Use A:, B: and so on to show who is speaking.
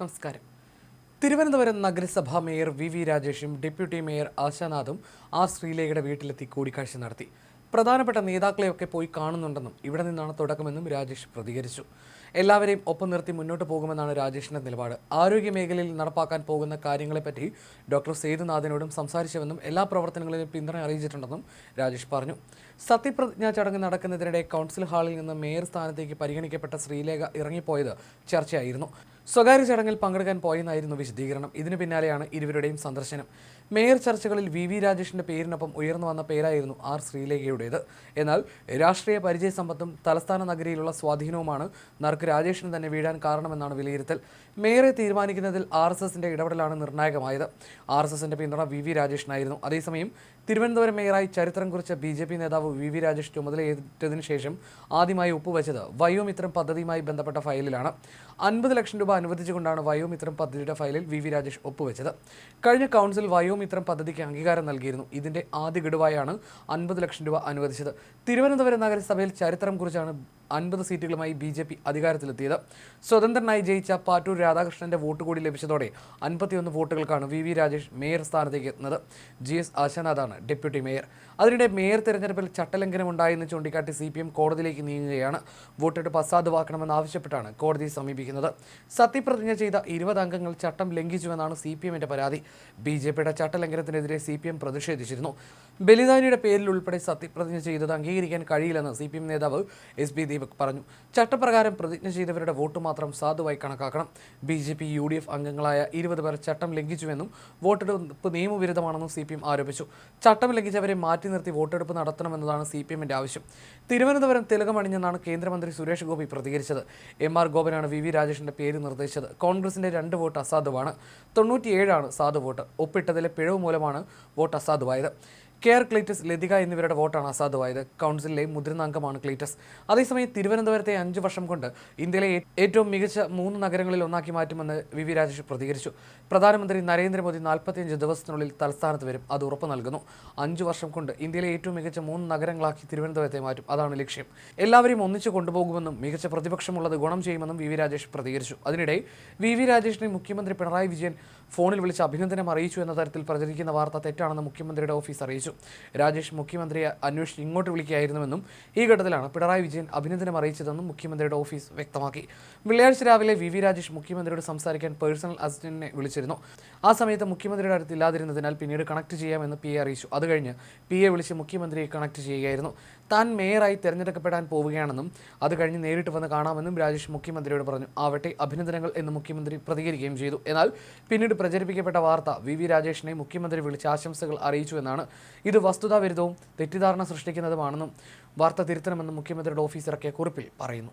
A: നമസ്കാരം. തിരുവനന്തപുരം നഗരസഭാ mayor V V രാജേഷും ഡെപ്യൂട്ടി മേയർ ആശാനാഥും ആ ശ്രീലേഖയുടെ വീട്ടിലെത്തി കൂടിക്കാഴ്ച നടത്തി. പ്രധാനപ്പെട്ട നേതാക്കളെയൊക്കെ പോയി കാണുന്നുണ്ടെന്നും ഇവിടെ നിന്നാണ് തുടക്കമെന്നും രാജേഷ് പ്രതികരിച്ചു. എല്ലാവരെയും ഒപ്പം നിർത്തി മുന്നോട്ട് പോകുമെന്നാണ് രാജേഷിന്റെ നിലപാട്. ആരോഗ്യ മേഖലയിൽ നടപ്പാക്കാൻ പോകുന്ന കാര്യങ്ങളെപ്പറ്റി ഡോക്ടർ സേതുനാഥിനോടും സംസാരിച്ചുവെന്നും എല്ലാ പ്രവർത്തനങ്ങളിലും പിന്തുണ അറിയിച്ചിട്ടുണ്ടെന്നും രാജേഷ് പറഞ്ഞു. സത്യപ്രതിജ്ഞാ ചടങ്ങ് നടക്കുന്നതിനിടെ കൗൺസിൽ ഹാളിൽ നിന്ന് മേയർ സ്ഥാനത്തേക്ക് പരിഗണിക്കപ്പെട്ട ശ്രീലേഖ ഇറങ്ങിപ്പോയത് ചർച്ചയായിരുന്നു. സ്വകാര്യ ചടങ്ങിൽ പങ്കെടുക്കാൻ പോയെന്നായിരുന്നു വിശദീകരണം. ഇതിനു പിന്നാലെയാണ് ഇരുവരുടെയും സന്ദർശനം. മേയർ ചർച്ചകളിൽ വി വി രാജേഷിന്റെ പേരിനൊപ്പം ഉയർന്നു വന്ന പേരായിരുന്നു ആർ ശ്രീലേഖയുടേത്. എന്നാൽ രാഷ്ട്രീയ പരിചയ സമ്പത്തും തലസ്ഥാന നഗരിയിലുള്ള സ്വാധീനവുമാണ് നറുക്ക് രാജേഷിന് തന്നെ വീഴാൻ കാരണമെന്നാണ് വിലയിരുത്തൽ. മേയറെ തീരുമാനിക്കുന്നതിൽ ആർ എസ് ഇടപെടലാണ് നിർണായകമായത്. ആർ എസ് പിന്തുണ വി വി രാജേഷിനായിരുന്നു. അതേസമയം തിരുവനന്തപുരം മേയറായി ചരിത്രം കുറിച്ച ബി ജെ പി നേതാവ് വി വി രാജേഷ് ചുമതലയേറ്റതിനു ശേഷം ആദ്യമായി ഒപ്പുവെച്ചത് വയോമിത്രം പദ്ധതിയുമായി ബന്ധപ്പെട്ട ഫയലിലാണ്. അൻപത് ലക്ഷം രൂപ അനുവദിച്ചുകൊണ്ടാണ് വയോമിത്രം പദ്ധതിയുടെ ഫയലിൽ വി വി രാജേഷ് ഒപ്പുവെച്ചത്. കഴിഞ്ഞ കൗൺസിൽ വയോമിത്രം പദ്ധതിക്ക് അംഗീകാരം നൽകിയിരുന്നു. ഇതിന്റെ ആദ്യ ഗഡുവായാണ് അൻപത് ലക്ഷം രൂപ അനുവദിച്ചത്. തിരുവനന്തപുരം നഗരസഭയിൽ ചരിത്രം കുറിച്ചാണ് അൻപത് സീറ്റുകളുമായി ബി ജെ പി അധികാരത്തിലെത്തിയത്. സ്വതന്ത്രനായി ജയിച്ച പാറ്റൂർ രാധാകൃഷ്ണന്റെ വോട്ട് കൂടി ലഭിച്ചതോടെ അൻപത്തിയൊന്ന് വോട്ടുകൾക്കാണ് വി വി രാജേഷ് മേയർ സ്ഥാനത്തേക്ക് എത്തുന്നത്. ജി എസ് ആശാനാഥാണ് ഡെപ്യൂട്ടി മേയർ. അതിനിടെ മേയർ തെരഞ്ഞെടുപ്പിൽ ചട്ടലംഘനം ഉണ്ടായെന്ന് ചൂണ്ടിക്കാട്ടി സി പി എം കോടതിയിലേക്ക് നീങ്ങുകയാണ്. വോട്ടെടുപ്പ് അസാധുവാക്കണമെന്ന് ആവശ്യപ്പെട്ടാണ് കോടതിയെ സമീപിക്കുന്നത്. സത്യപ്രതിജ്ഞ ചെയ്ത ഇരുപത് അംഗങ്ങൾ ചട്ടം ലംഘിച്ചുവെന്നാണ് സി പി എമ്മിന്റെ പരാതി. ബി ജെ പിയുടെ ചട്ടലംഘനത്തിനെതിരെ സി പി എം പ്രതിഷേധിച്ചിരുന്നു. ബലിദാനിയുടെ പേരിൽ ഉൾപ്പെടെ സത്യപ്രതിജ്ഞ ചെയ്തത് അംഗീകരിക്കാൻ കഴിയില്ലെന്ന് സി പി എം നേതാവ് എസ് ബി ദീപക് പറഞ്ഞു. ചട്ടപ്രകാരം പ്രതിജ്ഞ ചെയ്തവരുടെ വോട്ട് മാത്രം സാധുവായി കണക്കാക്കണം. B J P U D F അംഗങ്ങളായ ഇരുപത് പേർ ചട്ടം ലംഘിച്ചുവെന്നും വോട്ടെടുപ്പ് നിയമവിരുദ്ധമാണെന്നും സി പി എം ആരോപിച്ചു. ചട്ടം ലംഘിച്ചവരെ മാറ്റി നിർത്തി വോട്ടെടുപ്പ് നടത്തണമെന്നതാണ് സി പി എമ്മിന്റെ ആവശ്യം. തിരുവനന്തപുരം തിലകമണിഞ്ഞെന്നാണ് കേന്ദ്രമന്ത്രി സുരേഷ് ഗോപി പ്രതികരിച്ചത്. എം ആർ ഗോപനാണ് വി വി രാജേഷിന്റെ പേര് നിർദ്ദേശിച്ചത്. കോൺഗ്രസിന്റെ രണ്ട് വോട്ട് അസാധുവാണ്. തൊണ്ണൂറ്റിയേഴാണ് സാധു വോട്ട്. ഒപ്പിട്ടതിലെ പിഴവ് മൂലമാണ് വോട്ട് അസാധുവായത്. കെ ആർ ക്ലീറ്റസ് ലതിക എന്നിവരുടെ വോട്ടാണ് അസാധുവായത്. കൗൺസിലിലെ മുതിർന്ന അംഗമാണ് ക്ലീറ്റസ്. അതേസമയം തിരുവനന്തപുരത്തെ അഞ്ച് വർഷം കൊണ്ട് ഇന്ത്യയിലെ ഏറ്റവും മികച്ച മൂന്ന് നഗരങ്ങളിൽ ഒന്നാക്കി മാറ്റുമെന്ന് വി വി രാജേഷ് പ്രതികരിച്ചു. പ്രധാനമന്ത്രി നരേന്ദ്രമോദി നാൽപ്പത്തിയഞ്ച് ദിവസത്തിനുള്ളിൽ തലസ്ഥാനത്ത് വരും. അത് ഉറപ്പ് നൽകുന്നു. അഞ്ച് വർഷം കൊണ്ട് ഇന്ത്യയിലെ ഏറ്റവും മികച്ച മൂന്ന് നഗരങ്ങളാക്കി തിരുവനന്തപുരത്തെ മാറ്റും. അതാണ് ലക്ഷ്യം. എല്ലാവരെയും ഒന്നിച്ചു കൊണ്ടുപോകുമെന്നും മികച്ച പ്രതിപക്ഷമുള്ളത് ഗുണം ചെയ്യുമെന്നും വി വി രാജേഷ് പ്രതികരിച്ചു. അതിനിടെ വി വി രാജേഷിനെ മുഖ്യമന്ത്രി പിണറായി വിജയൻ ഫോണിൽ വിളിച്ച് അഭിനന്ദനം അറിയിച്ചു എന്ന തരത്തിൽ പ്രചരിക്കുന്ന വാർത്ത തെറ്റാണെന്ന് മുഖ്യമന്ത്രിയുടെ ഓഫീസ് അറിയിച്ചു. രാജേഷ് മുഖ്യമന്ത്രിയെ അന്വേഷിച്ച് ഇങ്ങോട്ട് വിളിക്കുകയായിരുന്നുവെന്നും ഈ ഘട്ടത്തിലാണ് പിണറായി വിജയൻ അഭിനന്ദനം അറിയിച്ചതെന്നും മുഖ്യമന്ത്രിയുടെ ഓഫീസ് വ്യക്തമാക്കി. വെള്ളിയാഴ്ച രാവിലെ വി വി രാജേഷ് മുഖ്യമന്ത്രിയോട് സംസാരിക്കാൻ പേഴ്സണൽ അസിസ്റ്റന്റിനെ വിളിച്ചിരുന്നു. ആ സമയത്ത് മുഖ്യമന്ത്രിയുടെ അടുത്ത് ഇല്ലാതിരുന്നതിനാൽ പിന്നീട് കണക്ട് ചെയ്യാമെന്ന് പി എ അറിയിച്ചു. അത് കഴിഞ്ഞ് പി എ വിളിച്ച് മുഖ്യമന്ത്രിയെ കണക്ട് ചെയ്യുകയായിരുന്നു. താൻ മേയറായി തിരഞ്ഞെടുക്കപ്പെടാൻ പോവുകയാണെന്നും അത് കഴിഞ്ഞ് നേരിട്ട് വന്ന് കാണാമെന്നും രാജേഷ് മുഖ്യമന്ത്രിയോട് പറഞ്ഞു. ആവട്ടെ അഭിനന്ദനങ്ങൾ എന്ന് മുഖ്യമന്ത്രി പ്രതികരിക്കുകയും ചെയ്തു. എന്നാൽ പിന്നീട് പ്രചരിപ്പിക്കപ്പെട്ട വാർത്ത വി വി രാജേഷിനെ മുഖ്യമന്ത്രി വിളിച്ച് ആശംസകൾ അറിയിച്ചു എന്നാണ്. ഇത് വസ്തുതാവിരുദ്ധവും തെറ്റിദ്ധാരണ സൃഷ്ടിക്കുന്നതുമാണെന്നും വാർത്ത തിരുത്തണമെന്നും മുഖ്യമന്ത്രിയുടെ ഓഫീസ് ഇറക്കിയ കുറിപ്പിൽ പറയുന്നു.